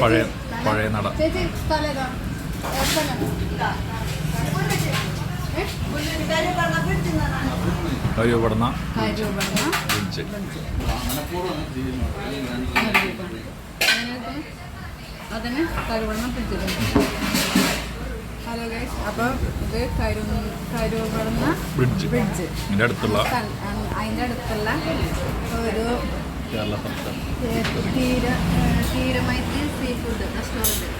പഴയ പഴയ നട. ബ്രിഡ്ജ് അതിന് കരുവണ്ണം പിടിച്ചിട്ടുണ്ട് ഹലോ ഗൈസ് അപ്പോൾ ഇത് കരു കരുവണ്ണ ബ്രിഡ്ജ് ബ്രിഡ്ജ് അടുത്തുള്ള അതിന്റെ അടുത്തുള്ള ഒരു Kerala Theeramaithri seafood restaurant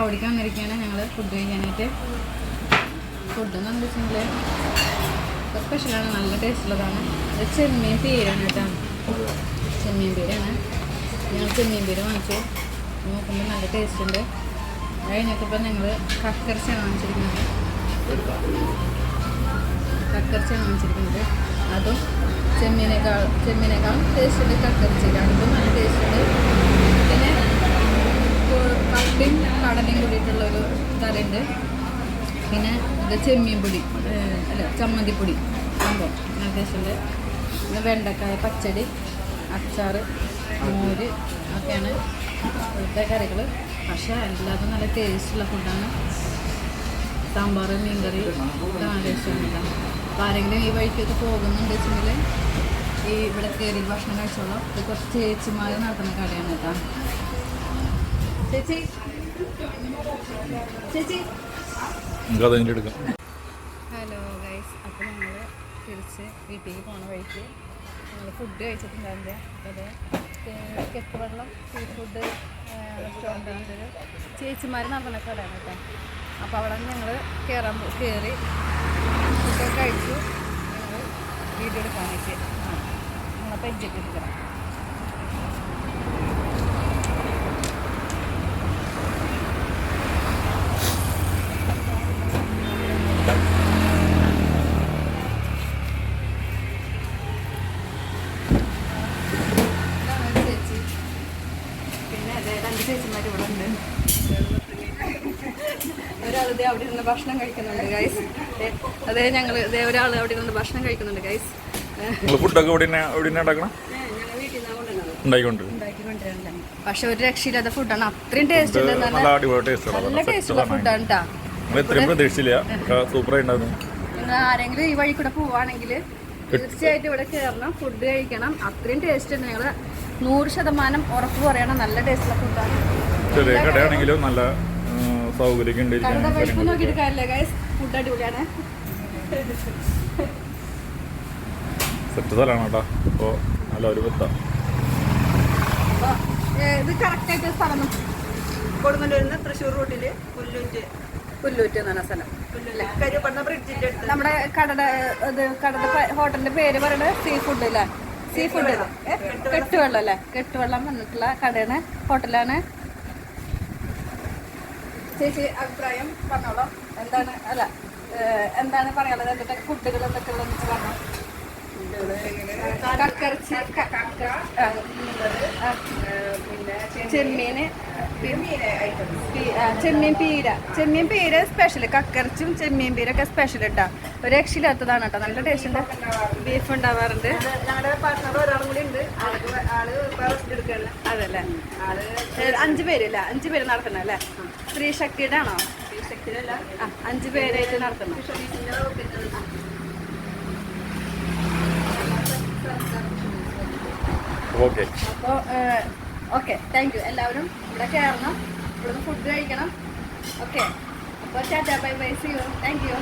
അവിടേക്ക് വന്നിരിക്കുകയാണ് ഞങ്ങൾ ഫുഡ് കഴിക്കാനായിട്ട്. ഫുഡ് എന്ന് വെച്ചിട്ടുണ്ടെങ്കിൽ സ്പെഷ്യലാണ് നല്ല ടേസ്റ്റുള്ളതാണ് ചെമ്മീൻ പേരാണ് കേട്ടോ. ചെമ്മീൻ പേരാണ് ഞങ്ങൾ ചെമ്മീൻ പേര് വാങ്ങിച്ചു. നോക്കുമ്പോൾ നല്ല ടേസ്റ്റ് ഉണ്ട്. അത് കഴിഞ്ഞപ്പോൾ ഞങ്ങൾ കക്കർച്ചയാണ് വാങ്ങിച്ചിരിക്കുന്നത്. കക്കർച്ചയാണ് വാങ്ങിച്ചിരിക്കുന്നത്. അതും ചെമ്മീനേക്കാൾ ചെമ്മീനേക്കാൾ ടേസ്റ്റ് ഉണ്ട് കക്കർച്ച രണ്ടും നല്ല ടേസ്റ്റ് ഉണ്ട്. പിന്നെ കപ്പയും കടലയും കൂടിയിട്ടുള്ള ഒരു കറിയുണ്ട്. പിന്നെ ഇത് ചെമ്മീൻ പൊടി അല്ല ചമ്മന്തിപ്പൊടി. സംഭവം നല്ല ടേസ്റ്റ് ഉണ്ട്. പിന്നെ വെണ്ടക്കായ പച്ചടി അച്ചാറ്. മോര് ഒക്കെയാണ്. ഇവിടുത്തെ കറികൾ പക്ഷേ അല്ലാതെ നല്ല ടേസ്റ്റുള്ള ഫുഡാണ് സാമ്പാർ മീൻകറി ഒക്കെ നല്ല ടേസ്റ്റാണ് കേട്ടോ. അപ്പോൾ ആരെങ്കിലും ഈ വഴിക്കൊക്കെ പോകുന്നുണ്ട് വെച്ചെങ്കിൽ ഈ ഇവിടെ കയറി ഭക്ഷണം കഴിച്ചോളാം. ഇത് കുറച്ച് ചേച്ചിമാർ നടത്തുന്ന കടയാണ് കേട്ടോ. ചേച്ചി. ചേച്ചി. ഹലോ ഗൈസ് അപ്പോൾ ഞങ്ങൾ തിരിച്ച് വീട്ടിലേക്ക് പോണ വഴിക്ക് ഞങ്ങൾ ഫുഡ് കഴിച്ചിട്ടുണ്ടാവില്ല. അത് കെട്ട് വെള്ളം സീ ഫുഡ് റെസ്റ്റോറന്റ് ഒരു ചേച്ചിമാർ നടന്ന കടയാണ് കേട്ടോ. അപ്പോൾ അവിടെ നിന്ന് ഞങ്ങൾ കയറാൻ കയറി ഫുഡൊക്കെ കഴിച്ചു. ഞങ്ങൾ വീഡിയോ എടുക്കാനായിട്ട്. ഞങ്ങളപ്പോൾ എഡ്ജറ്റ് എടുക്കണം ഇതാണ് ഒരു ചേച്ചി പിന്നെ അതെ രണ്ട് ചേച്ചിമാർ ഇവിടെ ഉണ്ട് ഇതേ അവിടെ ഇരുന്ന് ഭക്ഷണം കഴിക്കുന്നുണ്ട് ഗൈസ് അതേ ഞങ്ങൾ ഇതേ ഒരാൾ അവിടെ ഇരുന്ന് ഭക്ഷണം കഴിക്കുന്നുണ്ട് ഗൈസ് ഫുഡൊക്കെ പക്ഷെ ഒരു രക്ഷയില്ലാത്ത ഫുഡാണ് അത്രയും ടേസ്റ്റ് നല്ല നല്ല അടിപൊളി ടേസ്റ്റ് നല്ല ടേസ്റ്റുള്ള ഫുഡാണ് കേട്ടോ നമ്മൾ ഇത്രയും പ്രതീക്ഷിച്ചില്ല സൂപ്പറായി ഉണ്ടായിരുന്നു നിങ്ങൾ ആരെങ്കിലും ഈ വഴി കൂടെ പോവാണെങ്കിൽ തീർച്ചയായിട്ടും ഇവിടെ കയറണം ഫുഡ് കഴിക്കണം. അത്രയും ടേസ്റ്റ് ഉണ്ട്. ഞങ്ങൾ നൂറ് ശതമാനം ഉറപ്പ് പറയണം നല്ല ടേസ്റ്റുള്ള ഫുഡാണ് ചെറിയ കടയാണെങ്കിലും നല്ല ഉണ്ട് ഗൈസ് ഫുഡ് അടിപൊളിയാണ്. സെറ്റ് സ്ഥലമാണ് കേട്ടോ. അപ്പോൾ നല്ല ഒരു അപ്പോൾ ഇത് കറക്റ്റായിട്ട് സ്ഥലം കൊടുങ്ങല്ലൂരിൽ നിന്ന് തൃശ്ശൂർ റൂട്ടിൽ പുല്ലൂറ്റ് പുല്ലൂറ്റ് എന്ന് പറഞ്ഞ സ്ഥലം. കരുപ്പണ്ണ നമ്മുടെ കടയുടെ ഇത് കടയുടെ ഹോട്ടലിന്റെ പേര് പറയുന്നത് സീ ഫുഡ് അല്ലേ? സീ ഫുഡ് കെട്ടുവെള്ളം അല്ലേ? കെട്ടുവെള്ളം വന്നിട്ടുള്ള കടയാണ് ഹോട്ടലാണ്. ചേച്ചി അഭിപ്രായം പറഞ്ഞോളാം. എന്താണ് അല്ല എന്താണ് പറയാനുള്ളത്? എന്തൊക്കെ ഫുഡുകൾ എന്തൊക്കെ ഉള്ളതെന്ന് പറഞ്ഞു. കക്കറച്ചി ചെമ്മീന് ചെമ്മീൻ പീര. ചെമ്മീൻ പീര സ്പെഷ്യൽ കക്കറച്ചും ചെമ്മീൻ പീരൊക്കെ സ്പെഷ്യൽ കേട്ടോ ഒരു രക്ഷയില്ലാത്തതാണ് കേട്ടോ. നല്ല ടേസ്റ്റ് ഉണ്ട്. ബീഫ് ഉണ്ടാവാറുണ്ട്. അതല്ലേ? അഞ്ചു പേരില്ല? അഞ്ചു പേര് നടത്തണം അല്ലേ? സ്ത്രീ ശക്തിയുടെ ആണോ അഞ്ച് പേരായിട്ട് നടത്തണം. ഓക്കെ. അപ്പോൾ ഓക്കെ താങ്ക് യു എല്ലാവരും ഇവിടെ കയറണം. ഇവിടുന്ന് ഫുഡ് കഴിക്കണം. ഓക്കെ. അപ്പോൾ tata bye bye see you thank you